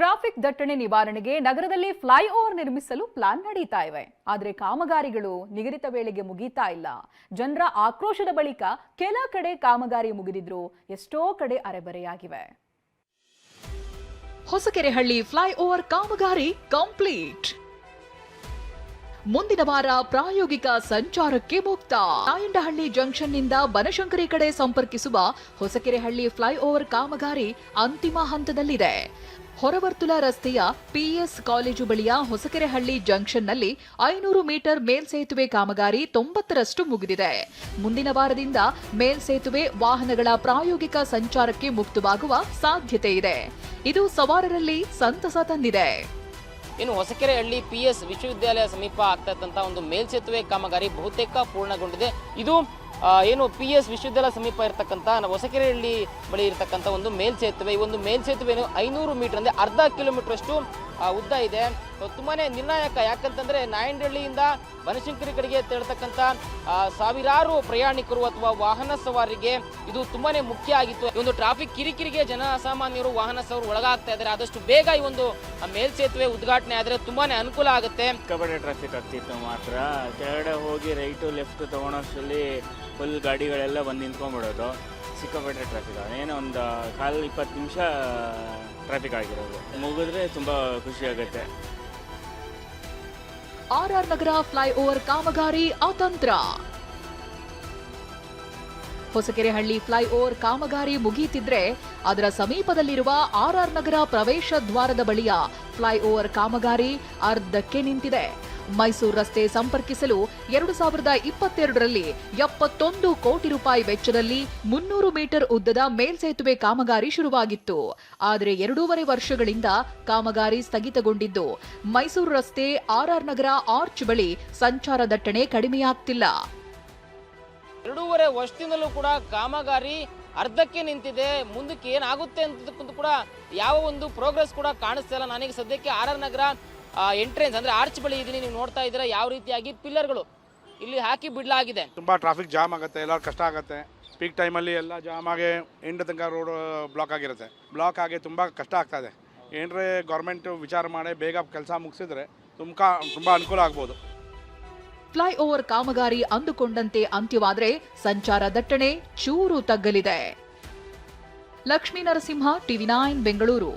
Traffic ದಟ್ಟಣೆ ನಿವಾರಣೆಗೆ ನಗರದಲ್ಲಿ ಫ್ಲೈಓವರ್ ನಿರ್ಮಿಸಲು ಪ್ಲಾನ್ ನಡೀತಾ ಇವೆ. ಆದರೆ ಕಾಮಗಾರಿಗಳು ನಿಗದಿತ ವೇಳೆಗೆ ಮುಗೀತಾ ಇಲ್ಲ. ಜನರ ಆಕ್ರೋಶದ ಬಳಿಕ ಕೆಲ ಕಡೆ ಕಾಮಗಾರಿ ಮುಗಿದಿದ್ರು ಎಷ್ಟೋ ಕಡೆ ಅರೆಬರೆಯಾಗಿವೆ. ಹೊಸಕೆರೆಹಳ್ಳಿ ಫ್ಲೈಓವರ್ ಕಾಮಗಾರಿ ಕಂಪ್ಲೀಟ್. ಮುಂದಿನ ವಾರ ಪ್ರಾಯೋಗಿಕ ಸಂಚಾರಕ್ಕೆ ಮುಕ್ತ. ನಾಯಂಡಹಳ್ಳಿ ಜಂಕ್ಷನ್ನಿಂದ ಬನಶಂಕರಿ ಕಡೆ ಸಂಪರ್ಕಿಸುವ ಹೊಸಕೆರೆಹಳ್ಳಿ ಫ್ಲೈಓವರ್ ಕಾಮಗಾರಿ ಅಂತಿಮ ಹಂತದಲ್ಲಿದೆ. ಹೊರವರ್ತುಲ ರಸ್ತೆಯ ಪಿಎಸ್ ಕಾಲೇಜು ಬಳಿಯ ಹೊಸಕೆರೆಹಳ್ಳಿ ಜಂಕ್ಷನ್ನಲ್ಲಿ ಐನೂರು ಮೀಟರ್ ಮೇಲ್ಸೇತುವೆ ಕಾಮಗಾರಿ ತೊಂಬತ್ತರಷ್ಟು ಮುಗಿದಿದೆ. ಮುಂದಿನ ವಾರದಿಂದ ಮೇಲ್ಸೇತುವೆ ವಾಹನಗಳ ಪ್ರಾಯೋಗಿಕ ಸಂಚಾರಕ್ಕೆ ಮುಕ್ತವಾಗುವ ಸಾಧ್ಯತೆ ಇದೆ. ಇದು ಸವಾರರಲ್ಲಿ ಸಂತಸ ತಂದಿದೆ. ಇನ್ನು ಹೊಸಕೆರೆಹಳ್ಳಿ ಪಿ ಎಸ್ ವಿಶ್ವವಿದ್ಯಾಲಯ ಸಮೀಪ ಆಗ್ತಾ ಒಂದು ಮೇಲ್ಸೇತುವೆ ಕಾಮಗಾರಿ ಬಹುತೇಕ ಪೂರ್ಣಗೊಂಡಿದೆ. ಇದು ಏನು ಪಿ ಎಸ್ ವಿಶ್ವವಿದ್ಯಾಲಯ ಸಮೀಪ ಇರತಕ್ಕಂಥ ನ- ಹೊಸಕೆರೆಹಳ್ಳಿ ಬಳಿ ಇರತಕ್ಕಂಥ ಒಂದು ಮೇಲ್ಸೇತುವೆ. ಈ ಒಂದು ಮೇಲ್ಸೇತುವೆ ಐನೂರು ಮೀಟರ್, ಅಂದರೆ ಅರ್ಧ ಕಿಲೋಮೀಟ್ರಷ್ಟು ಉದ್ದ ಇದೆ. ತುಂಬಾ ನಿರ್ಣಾಯಕ. ಯಾಕಂತಂದರೆ, ನಾಯಂಡಹಳ್ಳಿಯಿಂದ ಬನಶಂಕರಿ ಕಡೆಗೆ ತೆರಳತಕ್ಕಂಥ ಸಾವಿರಾರು ಪ್ರಯಾಣಿಕರು ಅಥವಾ ವಾಹನ ಸವಾರಿಗೆ ಇದು ತುಂಬಾ ಮುಖ್ಯ ಆಗಿತ್ತು. ಈ ಒಂದು ಟ್ರಾಫಿಕ್ ಕಿರಿಕಿರಿಗೆ ಜನ ಸಾಮಾನ್ಯರು ವಾಹನ ಸವಾರರು ಒಳಗಾಗ್ತಾ ಇದ್ದಾರೆ. ಆದಷ್ಟು ಬೇಗ ಈ ಒಂದು ಮೇಲ್ಸೇತುವೆ ಉದ್ಘಾಟನೆ ಆದರೆ ತುಂಬಾ ಅನುಕೂಲ ಆಗುತ್ತೆ. ಕಬಡ್ಡಿ ಟ್ರಾಫಿಕ್ ಆಗ್ತಿತ್ತು ಮಾತ್ರ. ಕೆಳಗಡೆ ಹೋಗಿ ರೈಟು ಲೆಫ್ಟ್ ತೊಗೊಳೋಷ್ಟರಲ್ಲಿ ಫುಲ್ ಗಾಡಿಗಳೆಲ್ಲ ಬಂದು ನಿಂತ್ಕೊಂಡ್ಬಿಡೋದು ಸಿಕ್ಕಾಪಟ್ಟೆ ಟ್ರಾಫಿಕ್ ಏನೋ ಒಂದು ಕಾಲು ಇಪ್ಪತ್ತು ನಿಮಿಷ ಟ್ರಾಫಿಕ್ ಆಗಿರೋದು. ಮುಗಿದ್ರೆ ತುಂಬ ಖುಷಿ ಆಗುತ್ತೆ. ಆರ್ ನಗರ ಫ್ಲೈಓವರ್ ಕಾಮಗಾರಿ ಅತಂತ್ರ. ಹೊಸಕೆರೆಹಳ್ಳಿ ಫ್ಲೈಓವರ್ ಕಾಮಗಾರಿ ಮುಗಿಯುತ್ತಿದ್ರೆ ಅದರ ಸಮೀಪದಲ್ಲಿರುವ ಆರ್ಆರ್ ನಗರ ಪ್ರವೇಶ ದ್ವಾರದ ಬಳಿಯ ಫ್ಲೈಓವರ್ ಕಾಮಗಾರಿ ಅರ್ಧಕ್ಕೆ ನಿಂತಿದೆ. ಮೈಸೂರು ರಸ್ತೆ ಸಂಪರ್ಕಿಸಲು ಎರಡು ಸಾವಿರದ ಇಪ್ಪತ್ತೆರಡರಲ್ಲಿ ಎಪ್ಪತ್ತೊಂದು ಕೋಟಿ ರೂಪಾಯಿ ವೆಚ್ಚದಲ್ಲಿ ಮುನ್ನೂರು ಮೀಟರ್ ಉದ್ದದ ಮೇಲ್ಸೇತುವೆ ಕಾಮಗಾರಿ ಶುರುವಾಗಿತ್ತು. ಆದರೆ ಎರಡೂವರೆ ವರ್ಷಗಳಿಂದ ಕಾಮಗಾರಿ ಸ್ಥಗಿತಗೊಂಡಿದ್ದು. ಮೈಸೂರು ರಸ್ತೆ ಆರ್ಆರ್ ನಗರ ಆರ್ಚ್ ಬಳಿ ಸಂಚಾರ ದಟ್ಟಣೆ ಕಡಿಮೆಯಾಗ್ತಿಲ್ಲ. ಎರಡೂವರೆ ವರ್ಷದಿಂದಲೂ ಕೂಡ ಕಾಮಗಾರಿ ಅರ್ಧಕ್ಕೆ ನಿಂತಿದೆ. ಮುಂದಕ್ಕೆ ಏನಾಗುತ್ತೆ ಅಂತ ಕೂಡ ಯಾವ ಒಂದು ಪ್ರೋಗ್ರೆಸ್ ಕೂಡ ಕಾಣಿಸ್ತಾ ಇಲ್ಲ. ನನಗೆ ಸದ್ಯಕ್ಕೆ ಆರ್ ಆರ್ ನಗರ ಎಂಟ್ರೆನ್ಸ್ ಅಂದ್ರೆ ಆರ್ಚ್ ಬಳಿ ಇದೀನಿ ನೀವು ನೋಡ್ತಾ ಇದ್ದೀರಾ ಯಾವ ರೀತಿಯಾಗಿ ಪಿಲ್ಲರ್ಗಳು ಇಲ್ಲಿ ಹಾಕಿ ಬಿಡಲಾಗಿದೆ. ತುಂಬ ಟ್ರಾಫಿಕ್ ಜಾಮ್ ಆಗುತ್ತೆ ಎಲ್ಲರೂ ಕಷ್ಟ ಆಗುತ್ತೆ. ಪೀಕ್ ಟೈಮಲ್ಲಿ ಎಲ್ಲ ಜಾಮ್ ಆಗಿ ಎಂಡ್ ತನಕ ರೋಡ್ ಬ್ಲಾಕ್ ಆಗಿರುತ್ತೆ. ಬ್ಲಾಕ್ ಆಗಿ ತುಂಬ ಕಷ್ಟ ಆಗ್ತಾ ಇದೆ. ಏನರೇ ಗೌರ್ಮೆಂಟ್ ವಿಚಾರ ಮಾಡಿ ಬೇಗ ಕೆಲಸ ಮುಗಿಸಿದ್ರೆ ತುಂಬ ತುಂಬ ಅನುಕೂಲ ಆಗ್ಬೋದು. ಫ್ಲೈಓವರ್ ಕಾಮಗಾರಿ ಅಂದುಕೊಂಡಂತೆ ಅಂತ್ಯವಾದರೆ ಸಂಚಾರ ದಟ್ಟಣೆ ಚೂರು ತಗ್ಗಲಿದೆ. Lakshmi Narasimha TV nine Bengaluru.